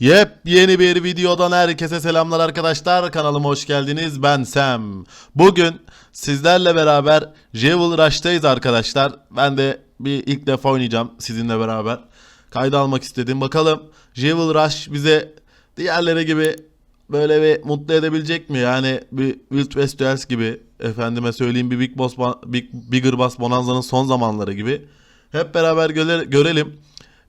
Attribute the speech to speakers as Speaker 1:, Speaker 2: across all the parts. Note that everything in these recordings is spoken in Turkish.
Speaker 1: Yepyeni bir videodan herkese selamlar arkadaşlar. Kanalıma hoş geldiniz. Ben Sam. Bugün sizlerle beraber Jewel Rush'tayız arkadaşlar. Ben de bir ilk defa oynayacağım sizinle beraber. Kayda almak istedim. Bakalım Jewel Rush bize diğerleri gibi böyle bir mutlu edebilecek mi? Yani bir Wild West Duels gibi efendime söyleyeyim bir Big Boss Big, Bigger Boss Bonanza'nın son zamanları gibi. Hep beraber göre- görelim.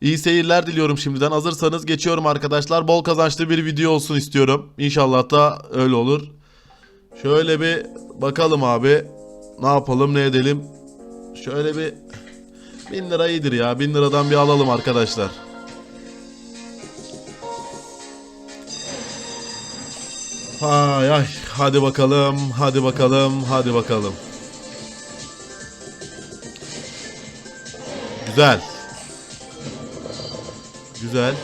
Speaker 1: İyi seyirler diliyorum şimdiden. Hazırsanız geçiyorum arkadaşlar. Bol kazançlı bir video olsun istiyorum. İnşallah da öyle olur. Şöyle bir bakalım abi. Ne yapalım ne edelim. Şöyle bir 1000 lira iyidir ya. 1000 liradan bir alalım arkadaşlar. Hay ay. Hadi bakalım. Hadi bakalım. Hadi bakalım. Güzel. Güzel.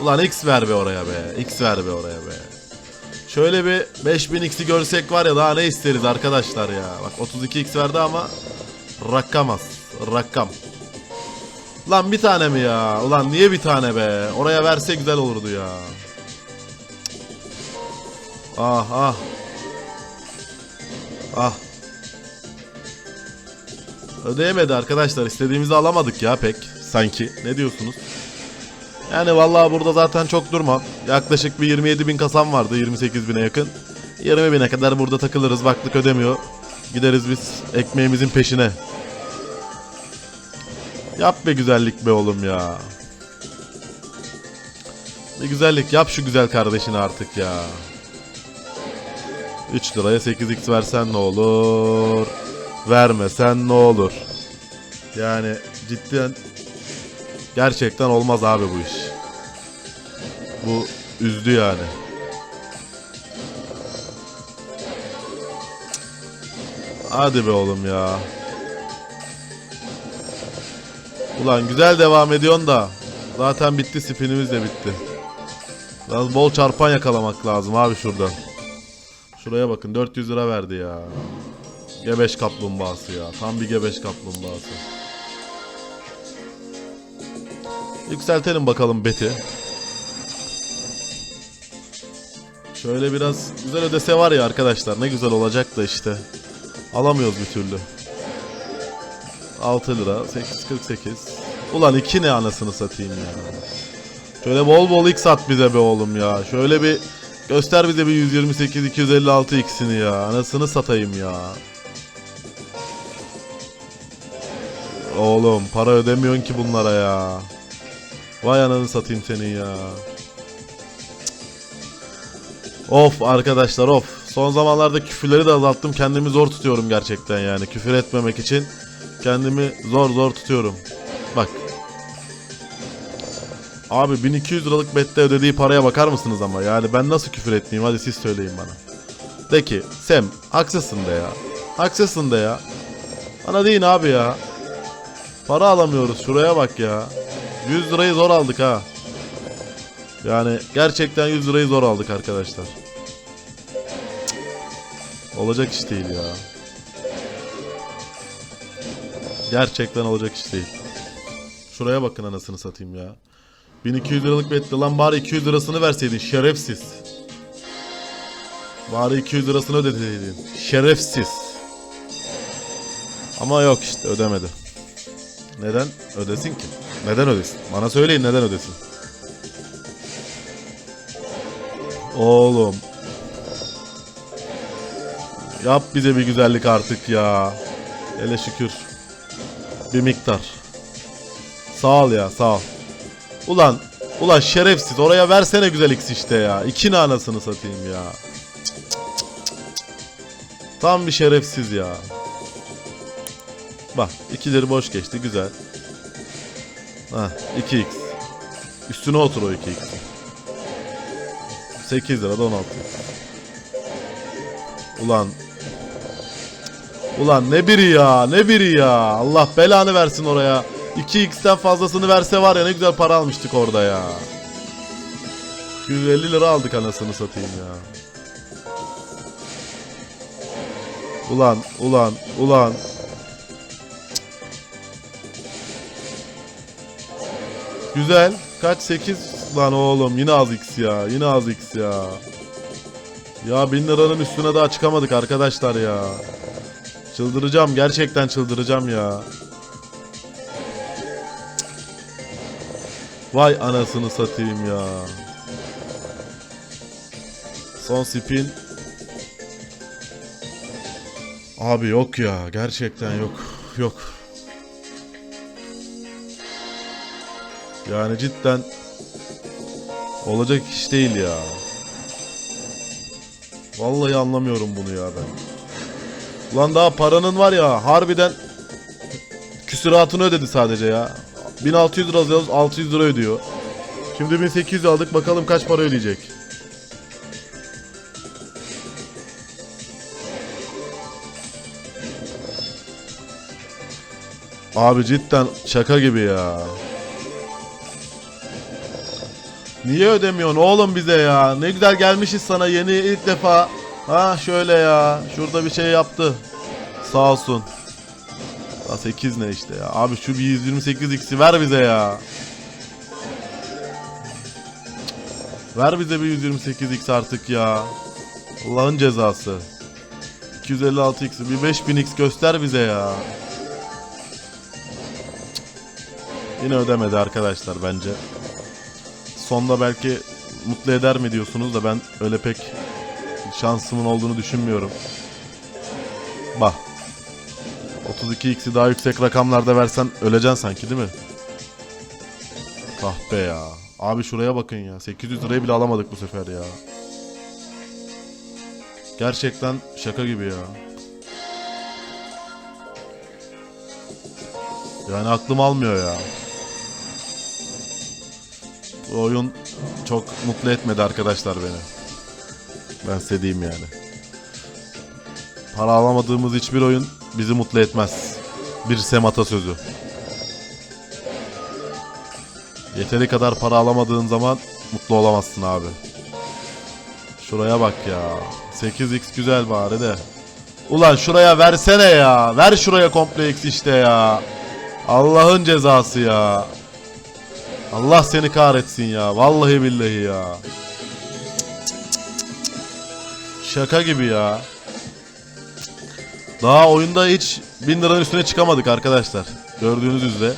Speaker 1: Ulan X ver be oraya be. X ver be oraya be. Şöyle bir 5000 X'i görsek var ya daha ne isteriz arkadaşlar ya. Bak 32 X verdi ama rakamaz. Rakam. Lan bir tane mi ya? Ulan niye bir tane be? Oraya verse güzel olurdu ya. Ah ah. Ah. Ödeyemedi arkadaşlar. İstediğimizi alamadık ya pek. Sanki. Ne diyorsunuz? Yani vallahi burada zaten çok durmam. Yaklaşık bir 27 bin kasam vardı 28 bine yakın. 20 bine kadar burada takılırız baklık ödemiyor. Gideriz biz ekmeğimizin peşine. Yap be güzellik be oğlum ya. Bir güzellik yap şu güzel kardeşini artık ya. 3 liraya 8x versen ne olur? Vermesen ne olur? Yani cidden Gerçekten olmaz abi bu iş. Bu üzdü yani. Hadi be oğlum ya. Ulan güzel devam ediyorsun da. Zaten bitti spinimiz de bitti. Biraz bol çarpan yakalamak lazım abi şuradan. Şuraya bakın 400 lira verdi ya. Gebeş kaplumbağası ya. Tam bir gebeş kaplumbağası. Yükseltelim bakalım beti. Şöyle biraz güzel ödese var ya arkadaşlar. Ne güzel olacak da işte. Alamıyoruz bir türlü. 6 lira. 848. Ulan 2 ne anasını satayım ya. Şöyle bol bol x at bize be oğlum ya. Şöyle bir göster bize bir 128 256 x'ini ya. Anasını satayım ya. Oğlum para ödemiyorsun ki bunlara ya. Vay ananı satayım senin ya. Of arkadaşlar of. Son zamanlarda küfürleri de azalttım. Kendimi zor tutuyorum gerçekten yani. Küfür etmemek için kendimi zor zor tutuyorum. Bak. Abi 1200 liralık bette ödediği paraya bakar mısınız ama? Yani ben nasıl küfür etmeyeyim? Hadi siz söyleyin bana. De ki Sem haksızsın de ya. Haksızsın de ya. Bana deyin abi ya. Para alamıyoruz şuraya bak ya. 100 lirayı zor aldık ha. Yani gerçekten 100 lirayı zor aldık arkadaşlar. Cık. Olacak iş değil ya. Gerçekten olacak iş değil. Şuraya bakın anasını satayım ya. 1200 liralık betti lan bari 200 lirasını verseydin şerefsiz. Bari 200 lirasını ödeseydin. Şerefsiz. Ama yok işte ödemedi. Neden ödesin ki? Neden ödesin? Bana söyleyin neden ödesin? Oğlum. Yap bize bir güzellik artık ya. Hele şükür. Bir miktar. Sağ ol ya sağ ol. Ulan ulan şerefsiz oraya versene güzel X işte ya. İki anasını satayım ya. Cık, cık, cık, cık. Tam bir şerefsiz ya. Bak ikileri boş geçti güzel. Hah 2x. Üstüne otur o 2x. 8 lira da 16. Ulan. Ulan ne biri ya ne biri ya. Allah belanı versin oraya. 2x'ten fazlasını verse var ya ne güzel para almıştık orada ya. 250 lira aldık anasını satayım ya. Ulan ulan ulan. Güzel. Kaç? 8 Lan oğlum yine az x ya. Yine az x ya. Ya 1000 liranın üstüne daha çıkamadık arkadaşlar ya. Çıldıracağım. Gerçekten çıldıracağım ya. Vay anasını satayım ya. Son spin. Abi yok ya. Gerçekten yok. Yok. Yani cidden olacak iş değil ya. Vallahi anlamıyorum bunu ya ben. Ulan daha paranın var ya harbiden küsuratını ödedi sadece ya. 1600 lira alıyoruz 600 lira ödüyor. Şimdi 1800 aldık bakalım kaç para ödeyecek. Abi cidden şaka gibi ya. Niye ödemiyorsun oğlum bize ya? Ne güzel gelmişiz sana yeni ilk defa. Ha şöyle ya. Şurada bir şey yaptı. Sağ olsun. Ya 8 ne işte ya. Abi şu bir 128 x'i ver bize ya. Ver bize bir 128 x artık ya. Allah'ın cezası. 256 x'i bir 5000 x göster bize ya. Yine ödemedi arkadaşlar bence. Sonda belki mutlu eder mi diyorsunuz da ben öyle pek şansımın olduğunu düşünmüyorum. Bak. 32x'i daha yüksek rakamlarda versen öleceksin sanki değil mi? Kahpe ya. Abi şuraya bakın ya. 800 lirayı bile alamadık bu sefer ya. Gerçekten şaka gibi ya. Yani aklım almıyor ya. Oyun çok mutlu etmedi arkadaşlar beni. Ben size diyeyim yani. Para alamadığımız hiçbir oyun bizi mutlu etmez. Bir Sem atasözü. Yeteri kadar para alamadığın zaman mutlu olamazsın abi. Şuraya bak ya. 8x güzel bari de. Ulan şuraya versene ya. Ver şuraya komple x işte ya. Allah'ın cezası ya. Allah seni kahretsin ya. Vallahi billahi ya. Şaka gibi ya. Daha oyunda hiç 1000 liranın üstüne çıkamadık arkadaşlar. Gördüğünüz üzere.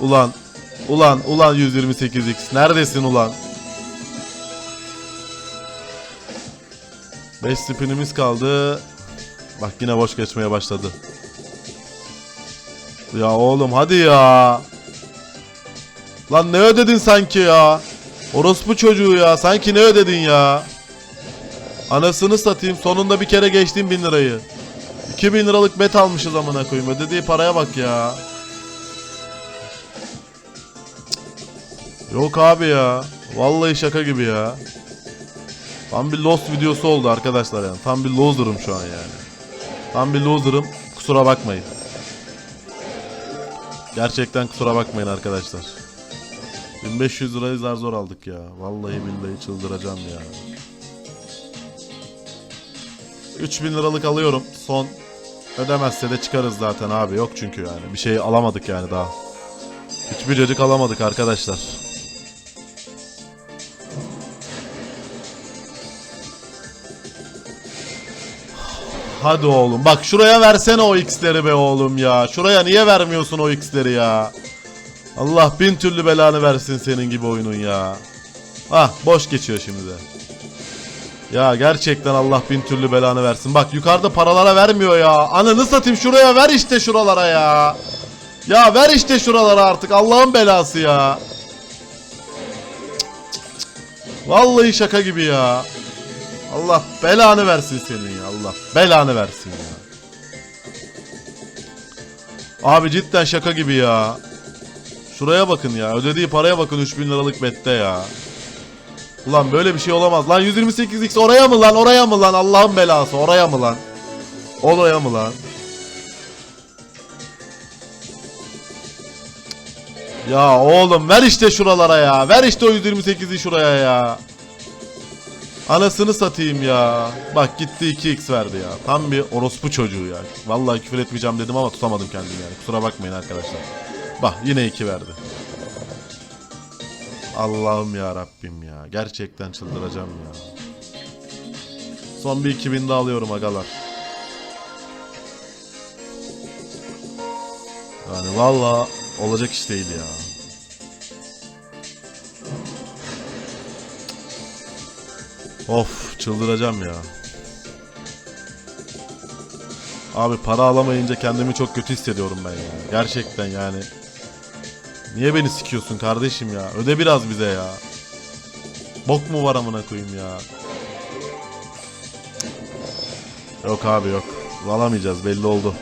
Speaker 1: Ulan. Ulan. Ulan 128x. Neredesin ulan? 5 spinimiz kaldı. Bak yine boş geçmeye başladı. Ya oğlum hadi ya. Lan ne ödedin sanki ya? Orospu çocuğu ya. Sanki ne ödedin ya? Anasını satayım. Sonunda bir kere geçtim bin lirayı. 2000 liralık bet almışız amına koyayım. Ödediği paraya bak ya. Yok abi ya. Vallahi şaka gibi ya. Tam bir lost videosu oldu arkadaşlar yani. Tam bir loser'ım şu an yani. Tam bir loser'ım. Kusura bakmayın. Gerçekten kusura bakmayın arkadaşlar. 1500 lirayı zar zor aldık ya. Vallahi billahi çıldıracağım ya. 3000 liralık alıyorum. Son ödemezse de çıkarız zaten abi. Yok çünkü yani. Bir şey alamadık yani daha. Hiçbir cacık alamadık arkadaşlar. Hadi oğlum. Bak şuraya versene o x'leri be oğlum ya. Şuraya niye vermiyorsun o x'leri ya? Allah bin türlü belanı versin senin gibi oyunun ya. Ah boş geçiyor şimdi de. Ya gerçekten Allah bin türlü belanı versin. Bak yukarıda paralara vermiyor ya. Ananı satayım şuraya ver işte şuralara ya. Ya ver işte şuralara artık Allah'ın belası ya. Vallahi şaka gibi ya. Allah belanı versin senin ya Allah. Belanı versin ya. Abi cidden şaka gibi ya. Şuraya bakın ya. Ödediği paraya bakın 3000 liralık bette ya. Ulan böyle bir şey olamaz. Lan 128x oraya mı lan? Oraya mı lan? Allah'ın belası. Oraya mı lan? Oraya mı lan? Ya oğlum ver işte şuralara ya. Ver işte o 128'i şuraya ya. Anasını satayım ya. Bak gitti 2x verdi ya. Tam bir orospu çocuğu ya. Vallahi küfür etmeyeceğim dedim ama tutamadım kendimi yani. Kusura bakmayın arkadaşlar. Bak yine 2 verdi. Allah'ım ya Rabbim ya. Gerçekten çıldıracağım ya. Son bir 2000 de alıyorum agalar. Yani valla olacak iş değil ya. Of çıldıracağım ya. Abi para alamayınca kendimi çok kötü hissediyorum ben ya. Gerçekten yani. Niye beni sikiyorsun kardeşim ya? Öde biraz bize ya. Bok mu var amına koyayım ya? Yok abi yok. Alamayacağız belli oldu.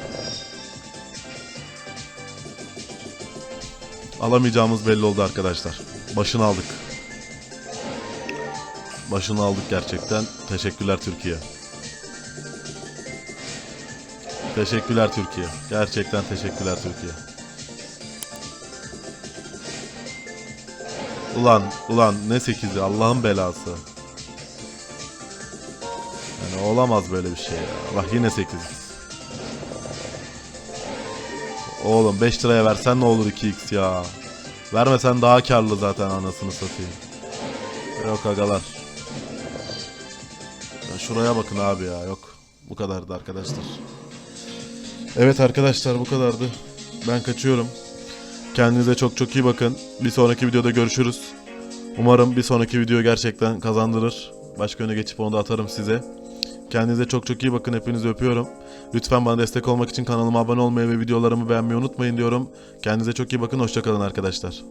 Speaker 1: Alamayacağımız belli oldu arkadaşlar. Başını aldık. Başını aldık gerçekten. Teşekkürler Türkiye. Teşekkürler Türkiye. Gerçekten teşekkürler Türkiye. Ulan ulan ne 8'i Allah'ın belası. Yani olamaz böyle bir şey ya. Bak yine 8. Oğlum 5 liraya versen ne olur 2x ya. Vermesen daha karlı zaten anasını satayım. Yok agalar. Ya şuraya bakın abi ya yok. Bu kadardı arkadaşlar. Evet arkadaşlar bu kadardı. Ben kaçıyorum. Kendinize çok çok iyi bakın. Bir sonraki videoda görüşürüz. Umarım bir sonraki video gerçekten kazandırır. Başka öne geçip onu da atarım size. Kendinize çok çok iyi bakın. Hepinizi öpüyorum. Lütfen bana destek olmak için kanalıma abone olmayı ve videolarımı beğenmeyi unutmayın diyorum. Kendinize çok iyi bakın. Hoşçakalın arkadaşlar.